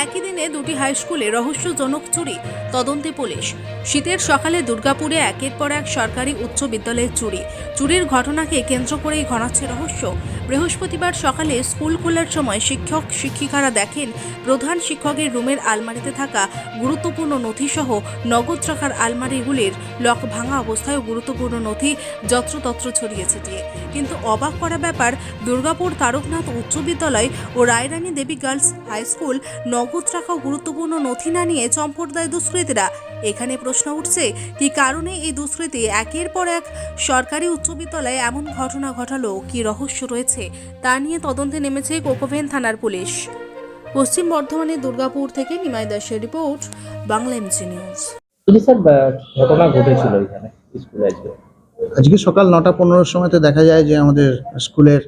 একই দিনে দুটি হাই স্কুলে রহস্যজনক চুরি, তদন্তে পুলিশ। শীতের সকালে দুর্গাপুরে একের পর এক সরকারি উচ্চ বিদ্যালয়ের চুরি। চুরির ঘটনাকে কেন্দ্র করেই ঘনাচ্ছে রহস্য। বৃহস্পতিবার সকালে স্কুল খোলার সময় শিক্ষক, শিক্ষিকারা দেখেন প্রধান শিক্ষকের রুমের আলমারিতে থাকা গুরুত্বপূর্ণ নথিসহ নগদ রাখার আলমারিগুলির লক ভাঙা অবস্থায় গুরুত্বপূর্ণ নথি যত্রতত্র ছড়িয়ে ছিটিয়ে। কিন্তু অবাক করা ব্যাপার, দুর্গাপুর তারকনাথ উচ্চ বিদ্যালয় ও Rairani Debi girls high school নগদ রাখা গুরুত্বপূর্ণ নথি না নিয়ে চম্পট দেয় দুষ্কৃতীরা। এখানে প্রশ্ন উঠছে, কি কারণে এই দুষ্কৃতী একের পর এক সরকারি উচ্চ বিদ্যালয়ে এমন ঘটনা ঘটালো? কি রহস্য রয়েছে? তা নিয়ে তদন্তে নেমেছে কোকোভেন থানার পুলিশ। পশ্চিম বর্ধমানের দুর্গাপুর থেকে নিমাই দাসের report Bangla M G news sir ঘটনা ঘটেছিল এখানে স্কুলে আজকে? আজকে সকাল নটা পনেরোর সময়তে দেখা যায় যে আমাদের স্কুলের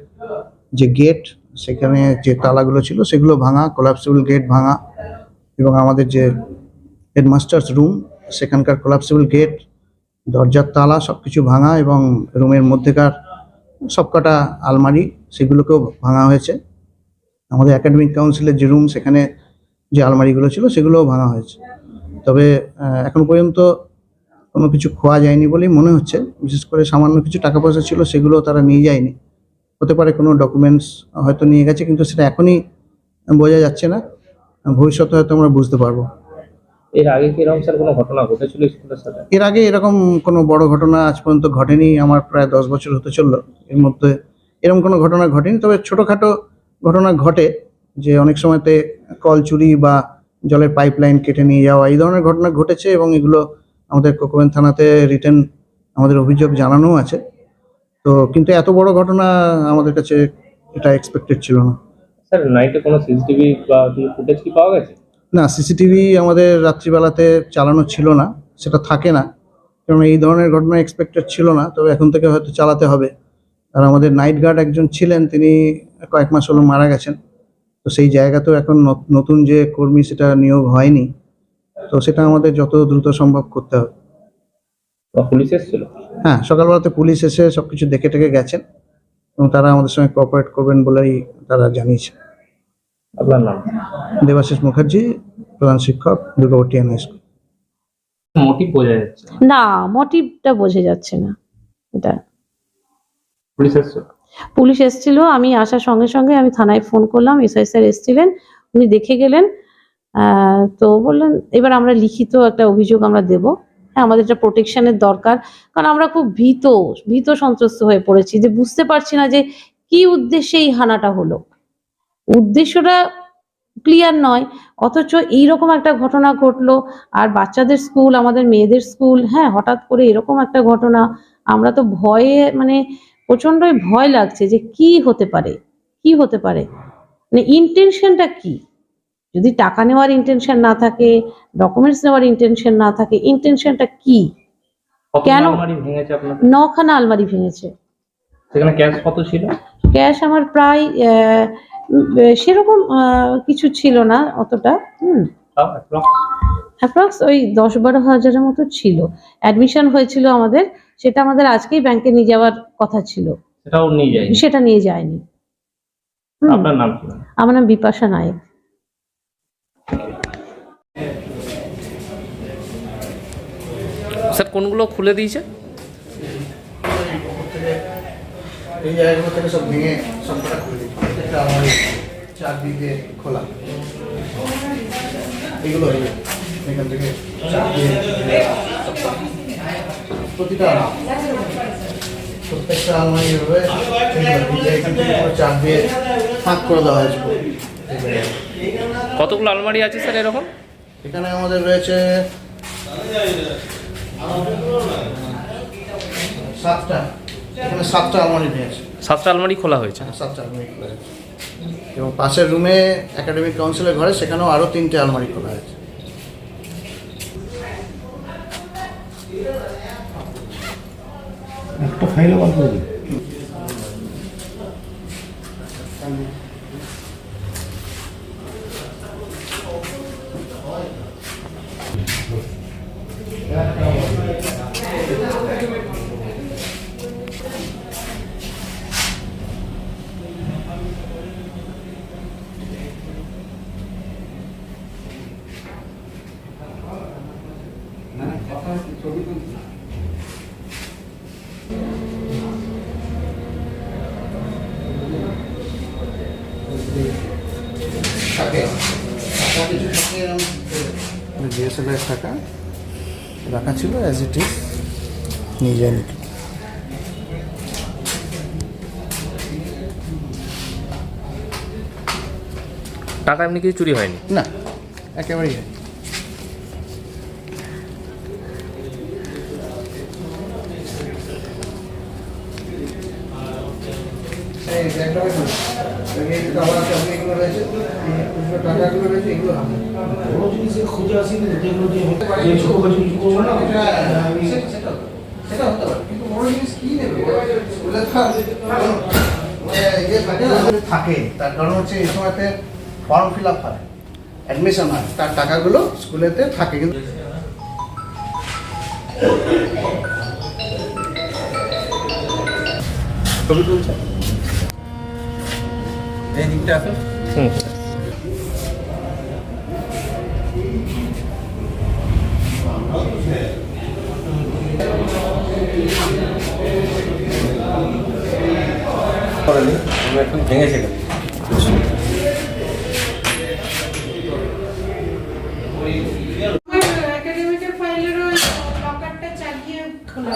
যে গেট সেখানে যে তালাগুলো ছিল সেগুলো ভাঙা কোলাপসিবল গেট ভাঙা এবং আমাদের যে হেডমাস্টার্স রুম সেখানকার কোলাপসিবল গেট দরজার তালা সব কিছু ভাঙা এবং রুমের মধ্যেকার সবকটা আলমারি সেগুলোকেও ভাঙা হয়েছে। আমাদের একাডেমিক কাউন্সিলের যে রুম সেখানে যে আলমারিগুলো ছিল, সেগুলোও ভাঙা হয়েছে। তবে এখন পর্যন্ত কোনো কিছু খোয়া যায়নি বলেই মনে হচ্ছে। বিশেষ করে সামান্য কিছু টাকা পয়সা ছিল সেগুলো তারা নিয়ে যায়নি। হতে পারে কোনো ডকুমেন্টস হয়তো নিয়ে গেছে, কিন্তু সেটা এখনই বোঝা যাচ্ছে না। ভবিষ্যতে হয়তো আমরা বুঝতে পারব। এর আগে কি এরকম স্যার কোনো ঘটনা ঘটেছিল স্কুলের সাথে? এর আগে এরকম কোনো বড় ঘটনা আজ পর্যন্ত ঘটেনি আমার প্রায় দশ বছর হতে চলল। এর মধ্যে এরকম কোনো ঘটনা ঘটেনি তবে ছোটোখাটো ঘটনা ঘটে যে অনেক সময়তে কল চুরি বা জলের পাইপলাইন কেটে নিয়ে যাওয়া এই ধরনের ঘটনা ঘটেছে এবং এগুলো আমাদের কোকোবেন থানাতে রিটার্ন আমাদের অভিযোগ জানানো আছে। তো কিন্তু এত বড় ঘটনা আমাদের কাছে এটা এক্সপেক্টেড ছিল না। স্যার নাইটে কোনো সিসিটিভি বা ফুটেজ কি পাওয়া গেছে? না সিসিটিভি আমাদের রাত্রিবেলাতে চালানো ছিল না সেটা থাকে না। কারণ এই ধরনের ঘটনা এক্সপেক্টেড ছিল না তবে এখন থেকে হয়তো চালাতে হবে। আর আমাদের নাইট গার্ড একজন ছিলেন তিনি কয়েক মাস হলো মারা গেছেন। তো সেই জায়গাতেও এখন নত- নতুন যে কর্মী সেটা নিয়োগ হয়নি। তো সেটা আমাদের যত দ্রুত সম্ভব করতে হবে। পুলিশ এসেছিল? হ্যাঁ সকালবেলাতে পুলিশ এসে সবকিছু দেখে টেকে গেছেন এবং তারা আমাদের সঙ্গে কোঅপারেট করবেন বলেই তারা জানিয়েছে আপনার নাম? দেবাশিস মুখার্জি প্রধান শিক্ষক Durgapur T N high school. Motive বোঝা যাচ্ছে না। মোটিভটা বোঝা যাচ্ছে না। এটা। পুলিশ এসেছিল? পুলিশ এসেছিল আমি আসার সঙ্গে সঙ্গে আমি থানায় ফোন করলাম এসআই স্যার এসেছিলেন উনি দেখে গেলেন আহ, তো বললেন এবার আমরা লিখিত একটা অভিযোগ আমরা দেব। হ্যাঁ আমাদের একটা প্রোটেকশনের দরকার। কারণ আমরা খুব ভীত ভীত সন্ত্রস্ত হয়ে পড়েছি যে বুঝতে পারছি না যে কি উদ্দেশ্যে এই হানাটা হলো। উদ্দেশ্যটা ক্লিয়ার নয়। অথচ এইরকম একটা ঘটনা ঘটলো আর বাচ্চাদের স্কুল আমাদের মেয়েদের স্কুল হ্যাঁ হঠাৎ করে এরকম একটা ঘটনা আমরা তো ভয়ে মানে প্রচন্ডই ভয় লাগছে যে কি হতে পারে কি হতে পারে? মানে ইন্টেনশনটা কি? যদি টাকা নেওয়ার ইন্টেনশন না থাকে ডকুমেন্টস নেওয়ার ইন্টেনশন না থাকে ইন্টেনশনটা কি? কেন? আলমারি ভেঙেছে আপনাদের? নখানা আলমারি ভেঙেছে। সেখানে ক্যাশ কত ছিল? ক্যাশ আমার প্রায় আহ, সেরকম আহ, কিছু ছিল না অতটা হুম। অ্যাপ্রক্স ওই দশ বারো হাজারের মতো ছিল। অ্যাডমিশন হয়েছিল আমাদের সেটা আমাদের আজকেই ব্যাংকে নিয়ে যাওয়ার কথা ছিল। সেটাও নিয়ে যায়নি। সেটা নিয়ে যায়নি। আপনার নাম কি? আমার নাম বিপাশা নায়ক। স্যার কোনগুলো খুলে দিয়েছে? এই জায়গাগুলো থেকে সব ভেঙে সবকটা খুলে দিচ্ছি। এটা আমার চারদিকে খোলা। এগুলো এখান থেকে চাপ দিয়ে প্রতিটা প্রত্যেকটা আলমারি যে এখান থেকে চাপ দিয়ে ফাঁক করে দেওয়া হয়েছে। কতগুলো আলমারি আছে স্যার এরকম? এখানে আমাদের রয়েছে সাতটা। এখানে সাতটা আলমারি আছে সাতটা আলমারি খোলা হয়েছে। সাতটা আলমারি খোলা হয়েছে। এবং পাশের রুমে একাডেমিক কাউন্সিলের ঘরে সেখানেও আরও তিনটে আলমারি খোলা হয়েছে। একটা ফাইলও এর টাকা রাখা ছিল অ্যাজ ইট ইজ নিয়ে যায়নি। টাকা এমনি কিছু চুরি হয়নি? না একেবারেই না। এই ব্যাগটা বের করুন। এই যে টাকা আছে, আপনি এগুলো রয়েছে, এই খুচরো টাকাগুলো রয়েছে, এগুলো রাখুন। হ্যাঁ, সেটা- হতে পারে। কিন্তু বড় জিনিস কি নেবে? মানে ইয়ে থাকে থাকে তার কারণ হচ্ছে এই সময়তে ফর্ম ফিল আপ হয় অ্যাডমিশন হয় তার টাকাগুলো স্কুলেতে থাকে কিন্তু ছবি তুলছে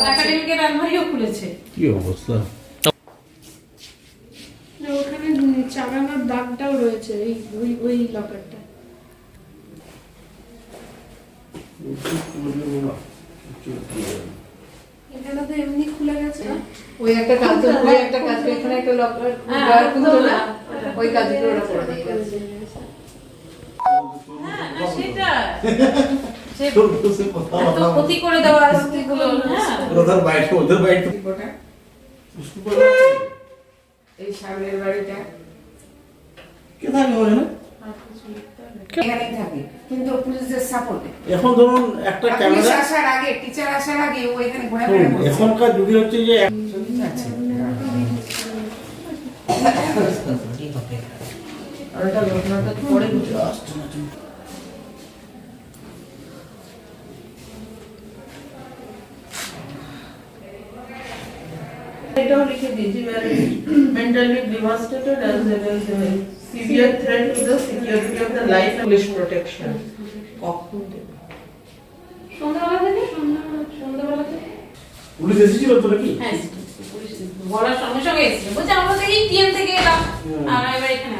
একাডেমিকের আলমারিও খুলেছে। কি অবস্থা না, ওখানে দাগটাও রয়েছে এই ওই ওই লকারটা। এখানে তো এমনি খুলে গেছে। ওই একটা কাজ ওই একটা কাজ এখানে একটা লকার না? ওই কাজগুলো ওরা করে দিয়ে গেছে। সেটা ক্ষতি করে দেওয়া ওদের বাইরে ওদের বাইরে এই সামনের বাড়িটা। কে থাকে ওখানে কিন্তু পুলিশদের সাপোর্টে এখন ধরুন একটা ক্যামেরা আসার আগে টিচার আসার আগে ও এখানে ঘোরা শুনুন, এখনকার যুগে হচ্ছে যে এক- আর ওটা ঘটনাটা পরে ঘটেছে। এটাও লিখে দিয়েছি mentally devastated as well as severe threat to the security of the life police protection কখন দেবে সন্ধ্যাবেলা থেকে সন্ধ্যাবেলা থেকে পুলিশ এসেছিল তো নাকি হ্যাঁ পুলিশ বলার সঙ্গে সঙ্গে এসেছিল। বলছে আমরা তো এই টিএম থেকে এলাম। আর এবার এখানে